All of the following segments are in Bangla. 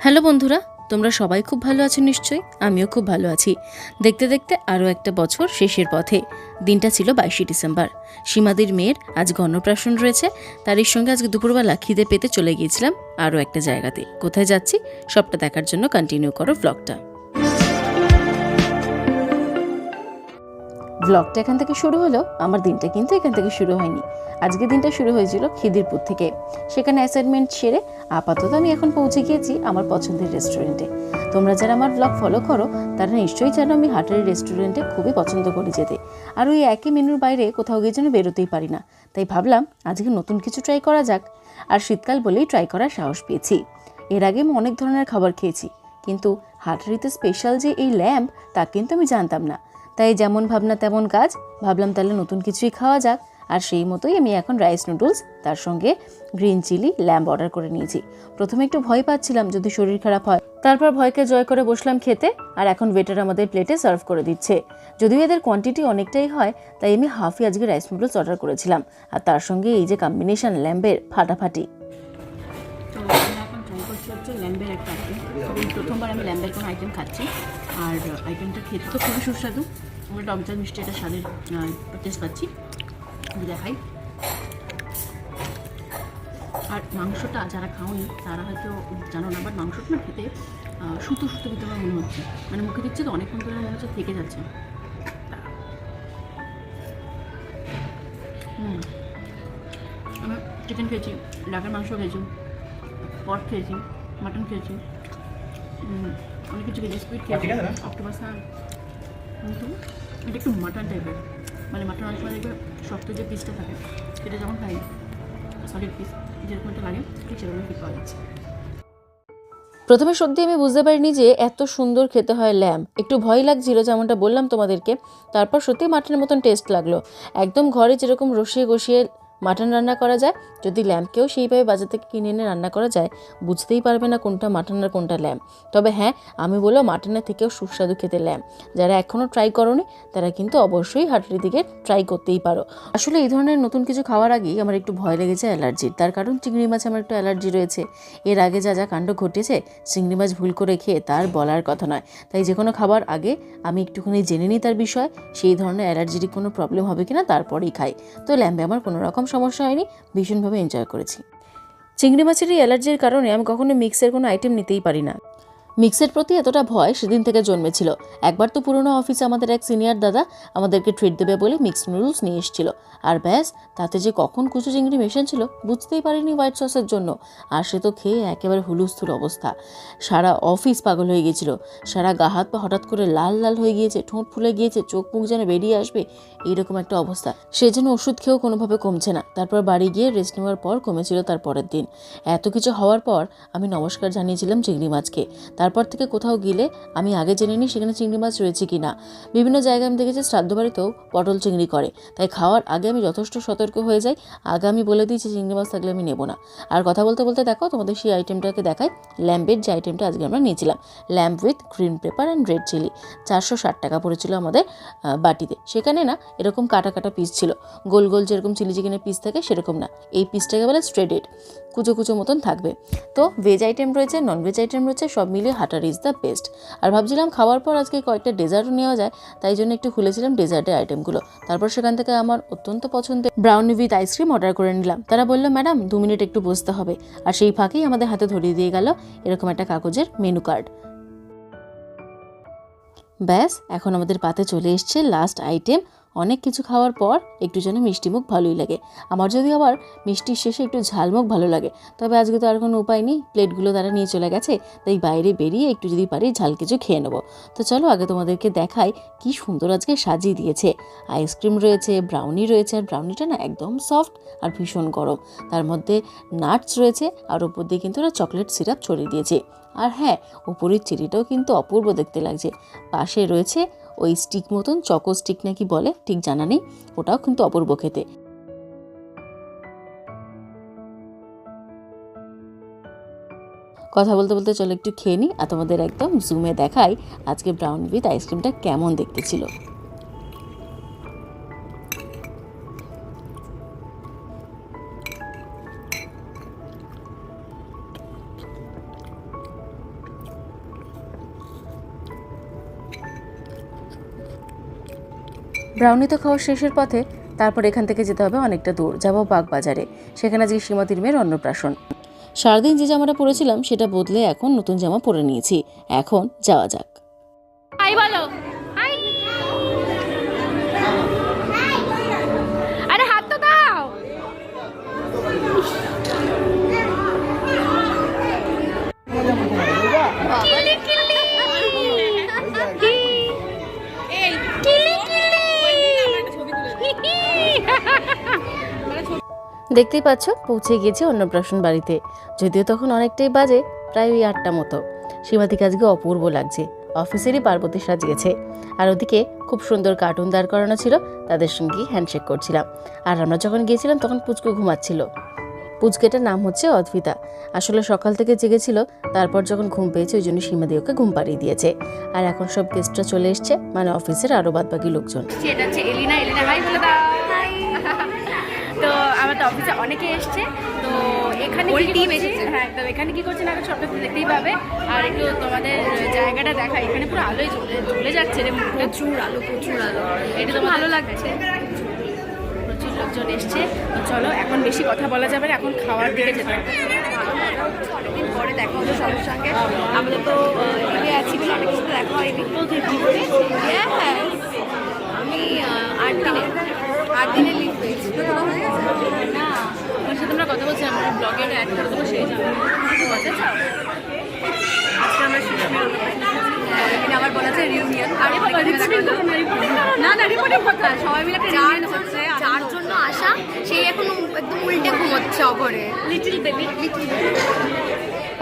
হ্যালো বন্ধুরা, তোমরা সবাই খুব ভালো আছো নিশ্চয়ই? আমিও খুব ভালো আছি। দেখতে দেখতে আরও একটা বছর শেষের পথে। দিনটা ছিল বাইশে ডিসেম্বর। সীমাদির মেয়ের আজ গণপ্রাশন রয়েছে। তারই সঙ্গে আজকে দুপুরবেলা খিদে পেতে চলে গিয়েছিলাম আরও একটা জায়গাতে। কোথায় যাচ্ছি, সবটা দেখার জন্য কন্টিনিউ করো ব্লগটা ব্লগটা এখান থেকে শুরু হলো, আমার দিনটা কিন্তু এখান থেকে শুরু হয়নি। আজকে দিনটা শুরু হয়েছিল খিদিরপুর থেকে। সেখানে অ্যাসাইনমেন্ট সেরে আপাতত আমি এখন পৌঁছে গিয়েছি আমার পছন্দের রেস্টুরেন্টে তোমরা যারা আমার ব্লগ ফলো করো, তারা নিশ্চয়ই জানো আমি হাটারি রেস্টুরেন্টে খুবই পছন্দ করি যেতে। আর ওই একই মেনুর বাইরে কোথাও গিয়ে যেন বেরোতেই পারি না। তাই ভাবলাম, আজকে নতুন কিছু ট্রাই করা যাক। আর শীতকাল বলেই ট্রাই করার সাহস পেয়েছি। এর আগে আমি অনেক ধরনের খাবার খেয়েছি, কিন্তু হাটারিতে স্পেশাল যে এই ল্যাম্প তা কিন্তু আমি জানতাম না। তাই যেমন ভাবনা তেমন কাজ। ভাবলাম তাহলে নতুন কিছুই খাওয়া যাক। আর সেই মতোই আমি এখন রাইস নুডলস তার সঙ্গে গ্রিন চিলি ল্যাম্প অর্ডার করে নিয়েছি। প্রথমে একটু ভয় পাচ্ছিলাম যদি শরীর খারাপ হয়। তারপর ভয়কে জয় করে বসলাম খেতে, আর এখন ওয়েটার আমাদের প্লেটে সার্ভ করে দিচ্ছে। যদিও এদের কোয়ান্টিটি অনেকটাই হয়, তাই আমি হাফই আজকে রাইস নুডলস অর্ডার করেছিলাম। আর তার সঙ্গে এই যে কম্বিনেশন ল্যাম্পের ফাটাফাটি। একটা এই প্রথমবার আমি ল্যাম্বের কোনো আইটেম খাচ্ছি। আর আইটেমটা খেতে তো খুবই সুস্বাদু। আমরা টকজাল মিষ্টি একটা স্বাদের টেস্ট পাচ্ছি। দেখাই। আর মাংসটা যারা খাওনি, তারা হয়তো জানো না বাট মাংসটা না খেতে সুতো সুতো ভিতরে মনে হচ্ছে। মানে মুখে দিচ্ছে তো অনেকক্ষণ ধরে মনে হচ্ছে থেকে যাচ্ছে। চিকেন খেয়েছি ডাকের মাংস খেয়েছি পট খেয়েছি মাটন খেয়েছি। অনেক কিছু স্কুইড খেয়েছি অক্টোপাস কিন্তু এটা একটু মাটন টাইপের মানে মাটন অনেক সময় দেখবে শক্ত যে পিসটা থাকে সেটা যখন খাই সলিড পিস যেরকম একটা লাগে ঠিক সেরকম ফিট পাওয়া যাচ্ছে। প্রথমে সত্যি আমি বুঝতে পারিনি যে এত সুন্দর খেতে হয় ল্যাম্প একটু ভয় লাগছিল যেমনটা বললাম তোমাদেরকে তারপর সত্যি মাটনের মতন টেস্ট লাগল। একদম ঘরে যেরকম রসিয়ে গসিয়ে মাটন রান্না করা যায়। যদি ল্যাম্পকেও সেইভাবে বাজার থেকে কিনে এনে রান্না করা যায়, বুঝতেই পারবে না কোনটা মাটন আর কোনটা ল্যাম্প। তবে হ্যাঁ আমি বলো মাটনের থেকেও সুস্বাদু খেতে ল্যাম্প। যারা এখনও ট্রাই করনি, তারা কিন্তু অবশ্যই হাটের দিকে ট্রাই করতেই পারো। আসলে এই ধরনের নতুন কিছু খাওয়ার আগেই আমার একটু ভয় লেগেছে অ্যালার্জির। তার কারণ চিংড়ি মাছে আমার একটু অ্যালার্জি রয়েছে। এর আগে যা যা কাণ্ড ঘটেছে, চিংড়ি মাছ ভুল করে খেয়ে তার বলার কথা নয়। তাই যে কোনো খাবার আগে আমি একটুখানি জেনে নিই তার বিষয়, সেই ধরনের অ্যালার্জির কোনো প্রবলেম হবে কিনা তারপরেই খাই। তো ল্যাম্পে আমার কোনো রকম সমস্যা হয়নি, ভীষণভাবে এনজয় করেছি। চিংড়ি মাছের এই অ্যালার্জির কারণে আমি কখনো মিক্সের কোনো আইটেম নিতেই পারি না। মিক্সের প্রতি এতটা ভয় সেদিন থেকে জন্মেছিল। একবার তো পুরনো অফিসে আমাদের এক সিনিয়র দাদা আমাদেরকে ট্রিট দেবে বলে মিক্স নুডলস নিয়ে এসেছিল। আর ব্যাস, তাতে যে কখন কুচু চিংড়ি মেশান ছিল বুঝতেই পারিনি হোয়াইট সসের জন্য। আর সে তো খেয়ে একেবারে হুলুস্থুল অবস্থা। সারা অফিস পাগল হয়ে গিয়েছিল সারা গা হাত পা হঠাৎ করে লাল লাল হয়ে গিয়েছে, ঠোঁট ফুলে গিয়েছে, চোখ মুখ যেন বেরিয়ে আসবে, এইরকম একটা অবস্থা। সে যেন ওষুধ খেয়েও কোনোভাবে কমছে না। তারপর বাড়ি গিয়ে রেস্ট নেওয়ার পর কমেছিল তার পরের দিন। এত কিছু হওয়ার পর আমি নমস্কার জানিয়েছিলাম চিংড়ি মাছকে। তারপর থেকে কোথাও গেলে আমি আগে জেনে নিই সেখানে চিংড়ি মাছ রয়েছে কি না বিভিন্ন জায়গায় আমি দেখেছি শ্রাদ্ধ বাড়িতেও পটল চিংড়ি করে। তাই খাওয়ার আগে আমি যথেষ্ট সতর্ক হয়ে যাই। আগে আমি বলে যে চিংড়ি মাছ থাকলে আমি নেব না। আর কথা বলতে বলতে দেখো, তোমাদের সেই আইটেমটাকে দেখাই। ল্যাম্পের যে আইটেমটা আজকে আমরা নিয়েছিলাম। Lamb with green pepper and red chilli চারশো ষাট টাকা পড়েছিল আমাদের বাটিতে। সেখানে না এরকম কাটা কাটা পিস ছিল। গোল গোল যেরকম চিলি চিকেনের পিস থাকে সেরকম না। এই পিসটাকে বলে স্ট্রেডেড কুচো কুচো মতন থাকবে। তো ভেজ আইটেম রয়েছে নন ভেজ আইটেম রয়েছে, সব মিলিয়ে হাটার ইজ দ্য বেস্ট। আর ভাবছিলাম খাওয়ার পর আজকে কয়েকটা ডেজার্টও নেওয়া যায়, তাই জন্য একটু খুলেছিলাম ডেজার্টের আইটেমগুলো। তারপর সেখান থেকে আমার অত্যন্ত পছন্দের ব্রাউনি উইথ আইসক্রিম অর্ডার করে নিলাম। তারা বলল, ম্যাডাম, দু মিনিট একটু বসতে হবে। আর সেই ফাঁকেই আমাদের হাতে ধরিয়ে দিয়ে গেল এরকম একটা কাগজের মেনু কার্ড ব্যাস, এখন আমাদের পাতে চলে এসছে লাস্ট আইটেম অনেক কিছু খাওয়ার পর একটু যেন মিষ্টি মুখ ভালোই লাগে। আমার যদি আবার মিষ্টির শেষে একটু ঝালমুখ ভালো লাগে, তবে আজকে তো আর কোনো উপায় নেই। প্লেটগুলো তারা নিয়ে চলে গেছে, তাই বাইরে বেরিয়ে একটু যদি পারি ঝাল কিছু খেয়ে নেব। তো চলো আগে তোমাদেরকে দেখাই কি সুন্দর আজকে সাজিয়ে দিয়েছে। আইসক্রিম রয়েছে ব্রাউনি রয়েছে, আর ব্রাউনিটা না একদম সফট আর ভীষণ গরম। তার মধ্যে নাটস রয়েছে, আর ওপর দিয়ে কিন্তু ওরা চকলেট সিরাপ ছড়িয়ে দিয়েছে। আর হ্যাঁ ওপরের চেরিটাও কিন্তু অপূর্ব দেখতে লাগছে। পাশে রয়েছে ওই স্টিক মতন চকো স্টিক নাকি বলে, ঠিক জানা নেই, ওটাও কিন্তু অপূর্ব খেতে। কথা বলতে বলতে চলো একটু খেয়ে নিই, আর তোমাদের একদম জুমে দেখাই আজকে ব্রাউন উইথ আইসক্রিমটা কেমন দেখতে ছিল। ব্রাউনি তো খাওয়া শেষের পথে তারপর এখান থেকে যেতে হবে অনেকটা দূর। যাব বাগবাজারে। সেখানে আজকে সীমাতির মেয়ের অন্নপ্রাশন। সারাদিন যে জামাটা পরেছিলাম, সেটা বদলে এখন নতুন জামা পরে নিয়েছি। এখন যাওয়া যাক। হাই বলো। দেখতেই পাচ্ছ পৌঁছে গিয়েছি অন্নপ্রাশন বাড়িতে। যদিও তখন অনেকটাই বাজে প্রায় ওই আটটা মতো। সীমাতিকে আজকে অপূর্ব লাগছে। অফিসেরই পার্বতী সাজিয়েছে। আর ওদিকে খুব সুন্দর কার্টুন দাঁড় করানো ছিল তাদের সঙ্গেই হ্যান্ডশেক করছিলাম। আর আমরা যখন গিয়েছিলাম তখন পুচকু ঘুমাচ্ছিল। পুচকেটার নাম হচ্ছে অদ্বিতা। আসলে সকাল থেকে জেগেছিল তারপর যখন ঘুম পেয়েছে ওই জন্য সীমাদি ওকে ঘুম পাড়িয়ে দিয়েছে। আর এখন সব গেস্টরা চলে এসছে মানে অফিসের আরও বাদবাকি লোকজন। এটা হচ্ছে এলিনা এলিনা হাই বলে দাও। তো আমাদের অফিসে অনেকে এসছে। তো এখানে কি টিম এসেছে? হ্যাঁ তো এখানে কি করছে না সবটা দেখতেই পাবে। আর একটু তোমাদের জায়গাটা দেখা এখানে পুরো আলোয় জ্বলে যাচ্ছে রে প্রচুর আলো প্রচুর আলো। এটা তো ভালো লাগছে প্রচুর লোকজন এসছে। তো চলো এখন বেশি কথা বলা যাবে না। এখন খাওয়ার দিকে যেতে হবে। অনেকদিন পরে দেখা হলো সবার সঙ্গে। আমাদের তো আছি বলে অনেক কিছু দেখা হয়নি। Yes! আমি আহ, আট দিনে আট দিনে পেয়েছি। না ওর সাথে আমরা কথা বলছি আমরা ব্লগে অ্যাড করে দেবো সেই জন্য কথা চাও আজকে আমরা আবার বলা যায় রিউনিয়ন আরে বাবা না না। রিপোর্টিং কথা সবাই মিলে একটা রিউনিয়ন হচ্ছে। যার জন্য আসা সেই এখন একদম উল্টে ঘুমোচ্ছে অপরে লিটল বেবি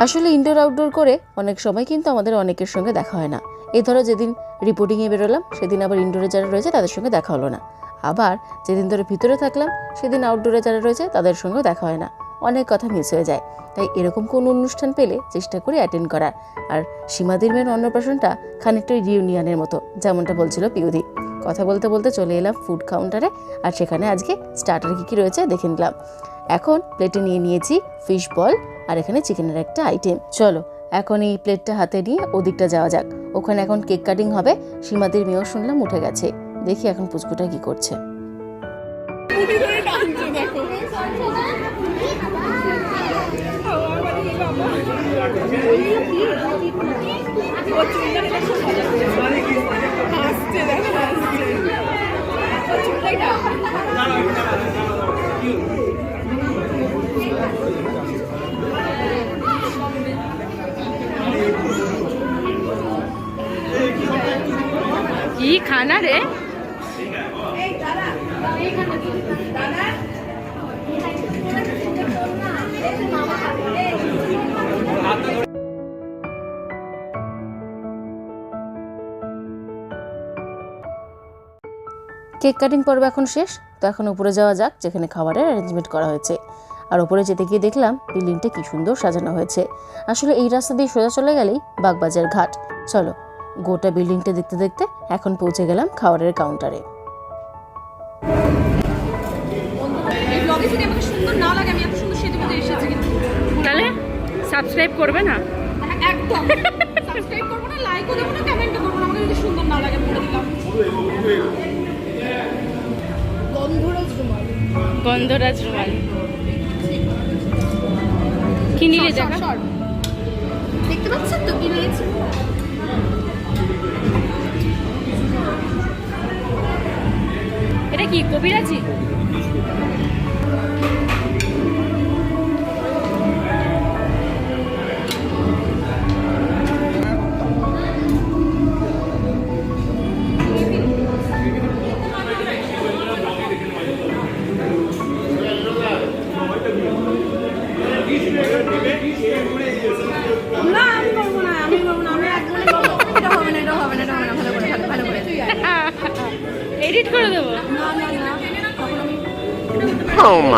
আসলে ইনডোর আউটডোর করে অনেক সময় কিন্তু আমাদের অনেকের সঙ্গে দেখা হয় না। এ ধরো যেদিন রিপোর্টিংয়ে বেরোলাম সেদিন আবার ইনডোরে যারা রয়েছে তাদের সঙ্গে দেখা হলো না। আবার যেদিন ধরে ভিতরে থাকলাম, সেদিন আউটডোরে যারা রয়েছে, তাদের সঙ্গেও দেখা হয় না। অনেক কথা মিস হয়ে যায়। তাই এরকম কোনো অনুষ্ঠান পেলে চেষ্টা করি অ্যাটেন্ড করার। আর সীমাদির মেয়ের অন্নপ্রাশনটা খানিকটা রিউনিয়নের মতো, যেমনটা বলছিল পিউদি। কথা বলতে বলতে চলে এলাম ফুড কাউন্টারে আর সেখানে আজকে স্টার্টার কী কী রয়েছে দেখে নিলাম। এখন প্লেটে নিয়ে নিয়েছি ফিশ বল আর এখানে চিকেনের একটা আইটেম চলো, এখন এই প্লেটটা হাতে নিয়ে ওদিকটা যাওয়া যাক। ওখানে এখন কেক কাটিং হবে, সীমাদির মেয়েও শুনলাম উঠে গেছে। দেখি এখন পুচকুটা কি করছে। কি খানা রে? কেক কাটিং পর্ব এখন শেষ তো এখন উপরে যাওয়া যাক যেখানে খাবারের অ্যারেঞ্জমেন্ট করা হয়েছে। আর ওপরে যেতে গিয়ে দেখলাম বিল্ডিংটা কি সুন্দর সাজানো হয়েছে। আসলে এই রাস্তা দিয়ে সোজা চলে গেলেই বাগবাজার ঘাট। চলো গোটা বিল্ডিংটা দেখতে দেখতে এখন পৌঁছে গেলাম খাবারের কাউন্টারে এই ব্লগে যদি আমাকে সুন্দর না লাগে আমি এত সুন্দর সেতু মধ্যে এসেছি কিন্তু তাহলে সাবস্ক্রাইব করবে না? একদম। সাবস্ক্রাইব করব না লাইকও দেবো না কমেন্টও করব না আমাকে যদি সুন্দর না লাগে বলে দিলাম। গন্ধরাজ রুমাল। কি নিলে দেখা? দেখতে পাচ্ছেন তো কি নিয়েছি? এটা কি কবিরাজি?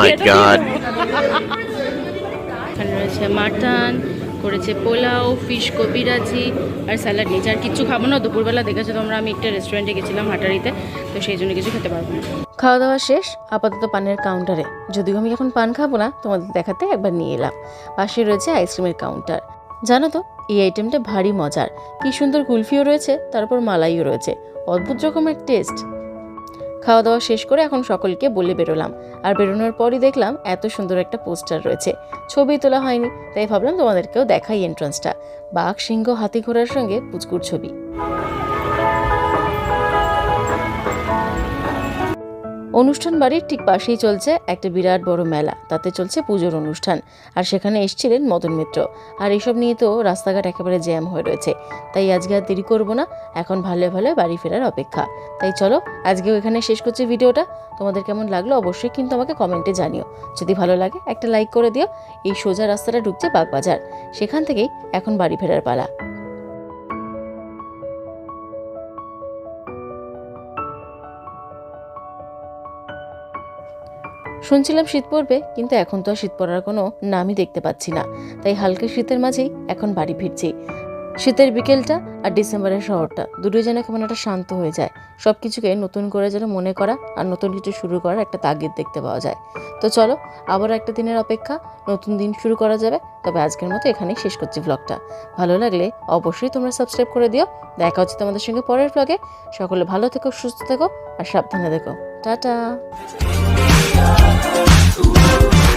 My god. এখানে রয়েছে মাটন করেছে পোলাও ফিশ কবিরাজি আর স্যালাড নিয়েছে আর কিচ্ছু খাব না দুপুরবেলা দেখেছ তোমরা আমি একটা রেস্টুরেন্টে গেছিলাম হাটারিতে তো সেই জন্য কিছু খেতে পারব না। খাওয়া দাওয়া শেষ আপাতত পানের কাউন্টারে যদিও আমি এখন পান খাব না তোমাদের দেখাতে একবার নিয়ে এলাম। পাশে রয়েছে আইসক্রিমের কাউন্টার জানো তো এই আইটেমটা ভারী মজার। কি সুন্দর কুলফিও রয়েছে তারপর মালাইও রয়েছে। অদ্ভুত রকমের টেস্ট খাওয়া দাওয়া শেষ করে এখন সকলকে বলে বেরোলাম। আর বেরোনোর পরই দেখলাম এত সুন্দর একটা পোস্টার রয়েছে। ছবি তোলা হয়নি, তাই ভাবলাম তোমাদেরকেও দেখাই এন্ট্রান্সটা বাঘ, সিংহ, হাতি ঘোড়ার সঙ্গে পুচকুর ছবি। অনুষ্ঠান বাড়ির ঠিক পাশেই চলছে একটা বিরাট বড় মেলা। তাতে চলছে পুজোর অনুষ্ঠান। আর সেখানে এসছিলেন মদন মিত্র। আর এসব নিয়ে তো রাস্তাঘাট একেবারে জ্যাম হয়ে রয়েছে। তাই আজকে আর দেরি করব না। এখন ভালো ভালো বাড়ি ফেরার অপেক্ষা। তাই চলো, আজকেও এখানে শেষ করছি ভিডিওটা। তোমাদের কেমন লাগল অবশ্যই কিন্তু আমাকে কমেন্টে জানিও। যদি ভালো লাগে, একটা লাইক করে দিও। এই সোজা রাস্তাটা ঢুকছে বাগবাজার। সেখান থেকেই এখন বাড়ি ফেরার পালা। শুনছিলাম শীত পড়বে, কিন্তু এখন তো আর শীত পড়ার কোনো নামই দেখতে পাচ্ছি না। তাই হালকা শীতের মাঝেই এখন বাড়ি ফিরছি। শীতের বিকেলটা আর ডিসেম্বরের শহরটা, দুটোই যেন কেমন একটা শান্ত হয়ে যায়। সব কিছুকে নতুন করে যেন মনে করা আর নতুন কিছু শুরু করার একটা তাগিদ দেখতে পাওয়া যায়। তো চলো আবার একটা দিনের অপেক্ষা, নতুন দিন শুরু করা যাবে। তবে আজকের মতো এখানেই শেষ করছি ব্লগটা ভালো লাগলে অবশ্যই তোমরা সাবস্ক্রাইব করে দিও। দেখা হচ্ছে তোমাদের সঙ্গে পরের ব্লগে সকলে ভালো থেকো, সুস্থ থেকো আর সাবধানে থেকো। টাটা! Ooh.